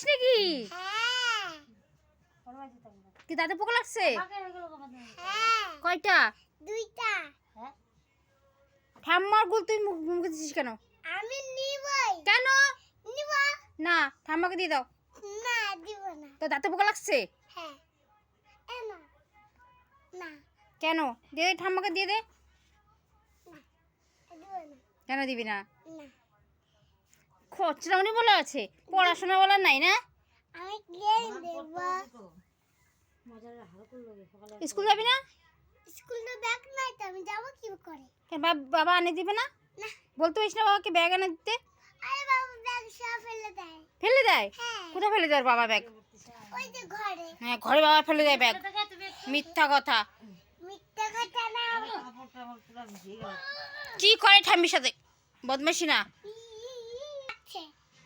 খাস নাকি? কি দাঁতে পোকা লাগছে? কয়টা? দুইটা ঠাম্মার গুল, তুই মুখ দিচ্ছিস কেন? আমি নিবই কেন? নিব না ঠাম্মাকে দিয়ে দাও। না দিব না তো দাঁতে পোকা লাগছে? হ্যাঁ না কেন? দিয়ে দে ঠাম্মাকে দিয়ে দে। কেন দিবি না? না। খরচরাউনি বলে আছে। পড়াশোনা বলার নাই না? আমি গেম দেব স্কুল যাবি না? স্কুলে ব্যাগ নাই তো আমি যাব কি করে কেন বাবা আনে দিবে না? না। বলতে না বাবাকে ব্যাগ এনে দিতে? আরে বাবা ব্যাগ সব ফেলে দেয়। ফেলে দেয়? হ্যাঁ। কোথায় ফেলে দেয় বাবা ব্যাগ? ওই যে ঘরে। হ্যাঁ ঘরে বাবা ফেলে দেয় ব্যাগ। মিথ্যা কথা। মিথ্যে কথা না। কি করে ঠাম্মির সাথে? বদমাসি না?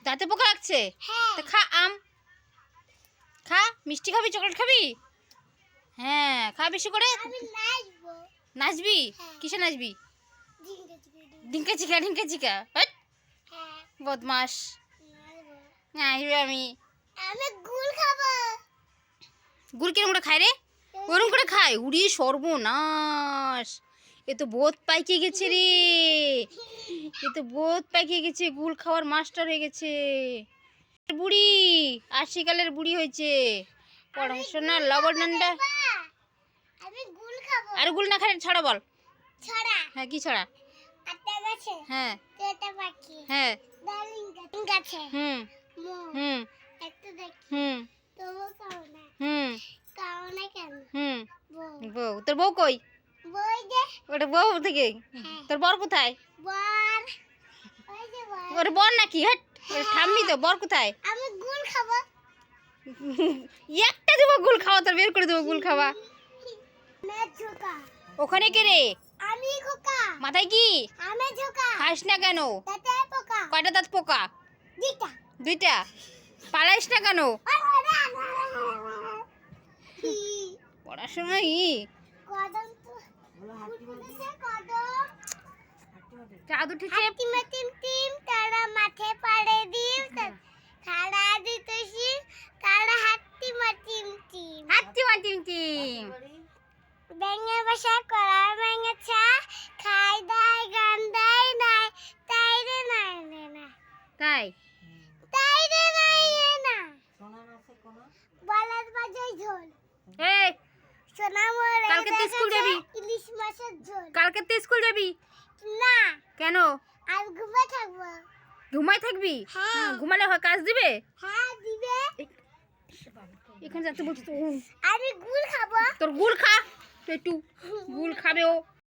দাঁতে পোকা লাগছে? হ্যাঁ। তা খা আম। খা মিষ্টি খাবি চকলেট খাবি? হ্যাঁ খা বেশি করে। নাচবি। হ্যাঁ। কিসে নাচবি? ঢিঙ্কা চিকা ঢিঙ্কা চিকা। হ্যাঁ। বদমাস নাচবো। নাচবে আমি। গুড় কিরম করে খায় রে? ওরম করে খায়? উড়ি সর্বনাশ। এ তো বোধ পাইকে গেছে রে। এ তো বোধ পাইকে গেছে গুল খাওয়ার মাস্টার হয়ে গেছে। বুড়ি আশিকালের বুড়ি হয়েছে। পড়াশোনা লবণ ডান্ডা আমি গুল খাব আর গুল না খায় ছড়া বল। ছড়া। হ্যাঁ কি ছড়া? হ্যাঁ। হ্যাঁ। ডালিং গাছে। হুম। হুম। একটু দেখি। হুম। হুম। খাও না কেন? হুম। তোর বউ কই? ওটা বউ থেকে? হ্যাঁ। তোর বর কোথায়? ওর বর নাকি? হ্যাট ঠাম্মি তো বর কোথায়? আমি গুল খাব। একটা দেবো গুল খাওয়া তোর বের করে দেবো গুল খাওয়া। ওখানে কে রে? আমি খোকা। মাথায় কি? আমি ঝোকা। খাস না কেন? পোকা। কয়টা দাঁত পোকা? দুইটা। পালাইস না কেন? পড়াশোনা ই কদম চাঁদ উঠেছে হাতি টিম তারা মাঠে পাড়ে দিম খাড়া দিতেছি তারা হাতি মাতিম টিম হাতি মাটিম টিম ব্যাঙে বসা কলার ব্যাঙে চা খাই দাই গান দাই নাই তাই? রে নাই রে না তাই তাই রে নাই রে না বলার বাজাই ঝোল এই সোনা মরে কালকে স্কুল দেখেছে যাবি? ইলিশ মাছের ঝোল কালকে তো স্কুল যাবি? না। কেন? আর ঘুমাই থাকব। ঘুমাই থাকবি? হ্যাঁ। ঘুমালে হয় কাজ দিবে? হ্যাঁ দিবে। এখানে যাচ্ছে বলছি তো আমি গুল খাব। তোর গুল খা। তুই একটু গুল খাবে ও।